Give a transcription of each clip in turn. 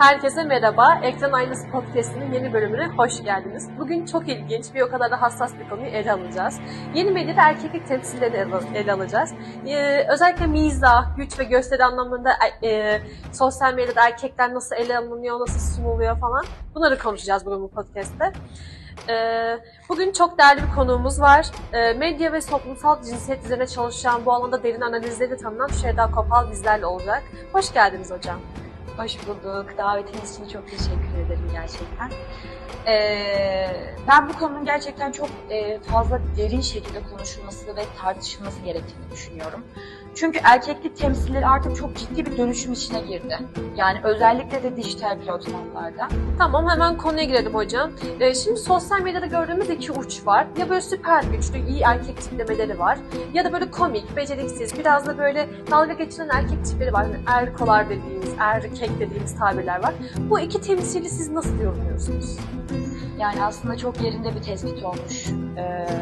Herkese merhaba. Ekran Aynası Podcast'inin yeni bölümüne hoş geldiniz. Bugün çok ilginç bir o kadar da hassas bir konuyu ele alacağız. Yeni medyada erkeklik temsillerini ele, alacağız. Ee, özellikle mizah, güç ve gösteri anlamında e, sosyal medyada erkekler nasıl ele alınıyor, nasıl sunuluyor falan. Bunları konuşacağız bugün bu podcast'te. Ee, Bugün çok değerli bir konuğumuz var. Ee, Medya ve toplumsal cinsiyet üzerine çalışan, bu alanda derin analizleri tanınan Şeyda Kopal bizlerle olacak. Hoş geldiniz hocam. Hoş bulduk. Davetiniz için çok teşekkür ederim gerçekten. Ee, ben bu konunun gerçekten çok e, fazla derin şekilde konuşulması ve tartışılması gerektiğini düşünüyorum. Çünkü erkeklik temsilleri artık çok ciddi bir dönüşüm içine girdi. Yani özellikle de dijital platformlarda. Tamam hemen konuya girelim hocam. Ee, şimdi sosyal medyada gördüğümüz iki uç var. Ya böyle süper güçlü, iyi erkek tiplemeleri var. Ya da böyle komik, beceriksiz, biraz da böyle dalga geçiren erkek tipleri var. Yani erkolar dediğimiz, erkek dediğimiz tabirler var. Bu iki temsili siz nasıl yorumluyorsunuz? Yani aslında çok yerinde bir tespit olmuş. Ee,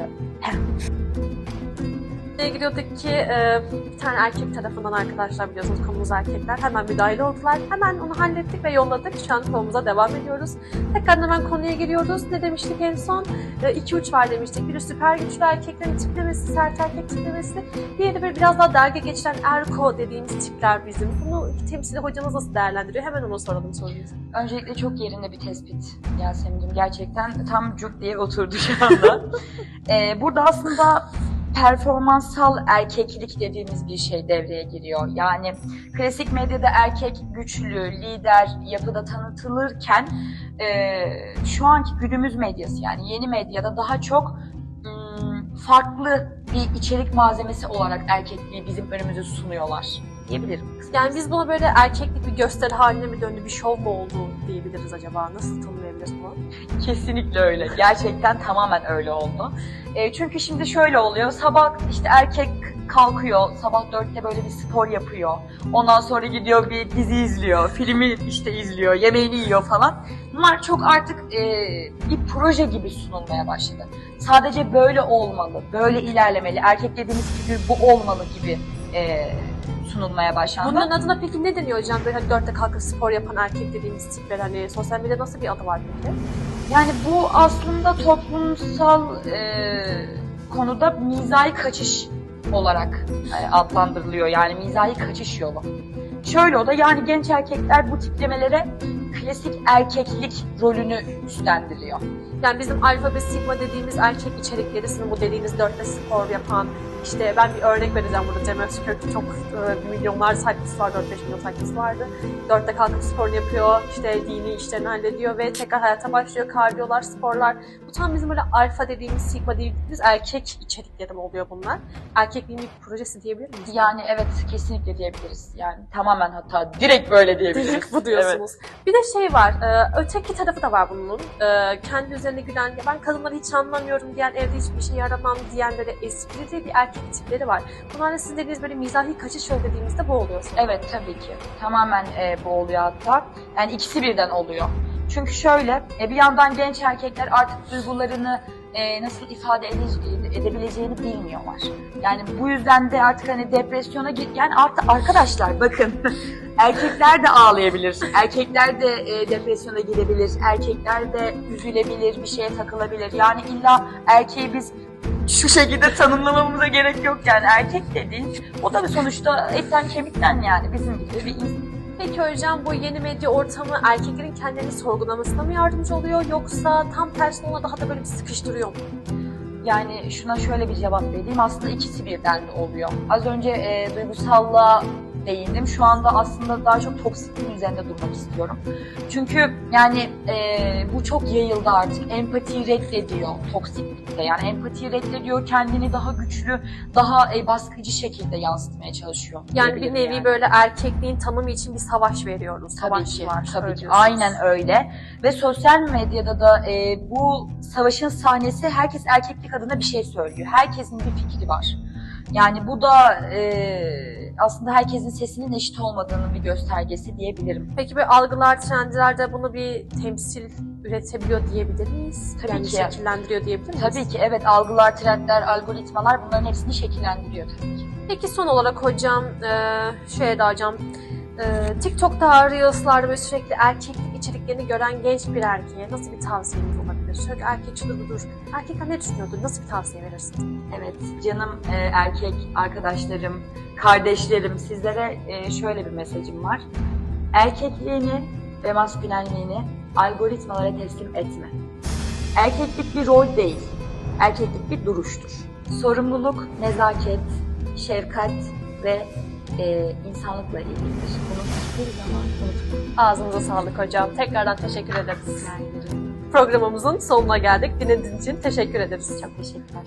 Konuya giriyorduk ki e, bir tane erkek tarafından arkadaşlar biliyorsunuz konumuz erkekler hemen müdahale oldular. Hemen onu hallettik ve yolladık. Şu an konumuza devam ediyoruz. Tekrar hemen konuya giriyoruz. Ne demiştik en son? E, iki uç var demiştik. Biri süper güçlü erkeklerin tiplemesi, sert erkek tiplemesi. Diğeri böyle biraz daha derge geçiren erko dediğimiz tipler bizim. Bunu temsili hocamız nasıl değerlendiriyor? Hemen ona soralım sorumuzu. Öncelikle çok yerinde bir tespit Yasemin'cim. Gerçekten tam cuk diye oturdu şu anda. ee, burada aslında performansal erkeklik dediğimiz bir şey devreye giriyor. Yani klasik medyada erkek güçlü, lider yapıda tanıtılırken e, şu anki günümüz medyası yani yeni medyada daha çok ım, farklı bir içerik malzemesi olarak erkekliği bizim önümüze sunuyorlar diyebilirim. Yani biz buna böyle erkeklik bir gösteri haline mi döndü, bir şov mu oldu diyebiliriz acaba? Nasıl tanımlayabiliriz bunu? Kesinlikle öyle. Gerçekten tamamen öyle oldu. E, çünkü şimdi şöyle oluyor. Sabah işte erkek kalkıyor. Sabah dörtte böyle bir spor yapıyor. Ondan sonra gidiyor bir dizi izliyor. Filmi işte izliyor. Yemeğini yiyor falan. Bunlar çok artık e, bir proje gibi sunulmaya başladı. Sadece böyle olmalı. Böyle ilerlemeli. Erkek dediğimiz figür bu olmalı gibi e, sunulmaya başlandı. Bunların adına peki ne deniyor hocam? Böyle hani dörtte kalkıp spor yapan erkek dediğimiz tipler hani sosyal medyada nasıl bir adı var peki? Yani bu aslında toplumsal e, konuda mizahi kaçış olarak e, adlandırılıyor. Yani mizahi kaçış yolu. Şöyle o da yani genç erkekler bu tiplemelere klasik erkeklik rolünü üstlendiriyor. Yani bizim alfa ve sigma dediğimiz erkek içerikleri sizin bu dediğiniz dörtte spor yapan işte ben bir örnek vereceğim burada Cem Özkök çok e, milyonlar takipçisi var 4-5 milyon takipçisi vardı. Dörtte kalkıp sporunu yapıyor işte dini işlerini hallediyor ve tekrar hayata başlıyor kardiyolar sporlar. Bu tam bizim böyle alfa dediğimiz sigma dediğimiz erkek içerikleri oluyor bunlar? Erkekliğin bir projesi diyebilir miyiz? Yani evet kesinlikle diyebiliriz. Yani tamamen hatta direkt böyle diyebiliriz. Direkt bu diyorsunuz. Bir de şey var, e, öteki tarafı da var bunun. E, kendi üzerine gülen, ya ben kadınları hiç anlamıyorum diyen, evde hiçbir şey yaramam diyen böyle esprili bir erkek tipleri var. Bunlar da sizin dediğiniz böyle mizahi kaçış yol dediğimizde bu oluyor. Evet tabii ki. Tamamen e, bu oluyor hatta. Yani ikisi birden oluyor. Çünkü şöyle e, bir yandan genç erkekler artık duygularını e, nasıl ifade ede- edebileceğini bilmiyorlar. Yani bu yüzden de artık hani depresyona git yani artık arkadaşlar bakın erkekler de ağlayabilir. Erkekler de e, depresyona girebilir. Erkekler de üzülebilir, bir şeye takılabilir. Yani illa erkeği biz şu şekilde tanımlamamıza gerek yok yani erkek dediğin o da sonuçta etten kemikten yani bizim gibi bir insan. Peki hocam bu yeni medya ortamı erkeklerin kendilerini sorgulamasına mı yardımcı oluyor yoksa tam tersine ona daha da böyle bir sıkıştırıyor mu? Yani şuna şöyle bir cevap vereyim aslında ikisi birden de oluyor. Az önce e, duygusallığa değindim. Şu anda aslında daha çok toksikliğin üzerinde durmak istiyorum. Çünkü yani e, bu çok yayıldı artık. Empatiyi reddediyor toksiklikte. Yani empatiyi reddediyor, kendini daha güçlü, daha e, baskıcı şekilde yansıtmaya çalışıyor. Yani bir nevi yani. böyle erkekliğin tanımı için bir savaş veriyoruz. Tabii Savaş ki, var. tabii ki. Aynen öyle. Ve sosyal medyada da e, bu savaşın sahnesi herkes erkeklik adına bir şey söylüyor. Herkesin bir fikri var. Yani bu da e, aslında herkesin sesinin eşit olmadığının bir göstergesi diyebilirim. Peki böyle algılar, trendler de bunu bir temsil üretebiliyor diyebilir miyiz? Tabii yani ki. şekillendiriyor diyebilir miyiz? Tabii ki evet algılar, trendler, algoritmalar bunların hepsini şekillendiriyor tabii ki. Peki son olarak hocam, e, de hocam, Ee, TikTok'ta, Reels'larda böyle sürekli erkeklik içeriklerini gören genç bir erkeğe nasıl bir tavsiyeniz olabilir? Sürekli erkek şudur budur. Erkekler ne düşünüyordur? Nasıl bir tavsiye verirsin? Evet, canım e, erkek arkadaşlarım, kardeşlerim sizlere e, şöyle bir mesajım var. Erkekliğini ve maskülenliğini algoritmalara teslim etme. Erkeklik bir rol değil, erkeklik bir duruştur. Sorumluluk, nezaket, şefkat ve e, insanlıkla ilgilidir. Bunu hiçbir zaman unutmayın. Ağzınıza sağlık hocam. Tekrardan teşekkür ederiz. Rica ederim. Programımızın sonuna geldik. Dinlediğiniz için teşekkür ederiz. Çok teşekkürler.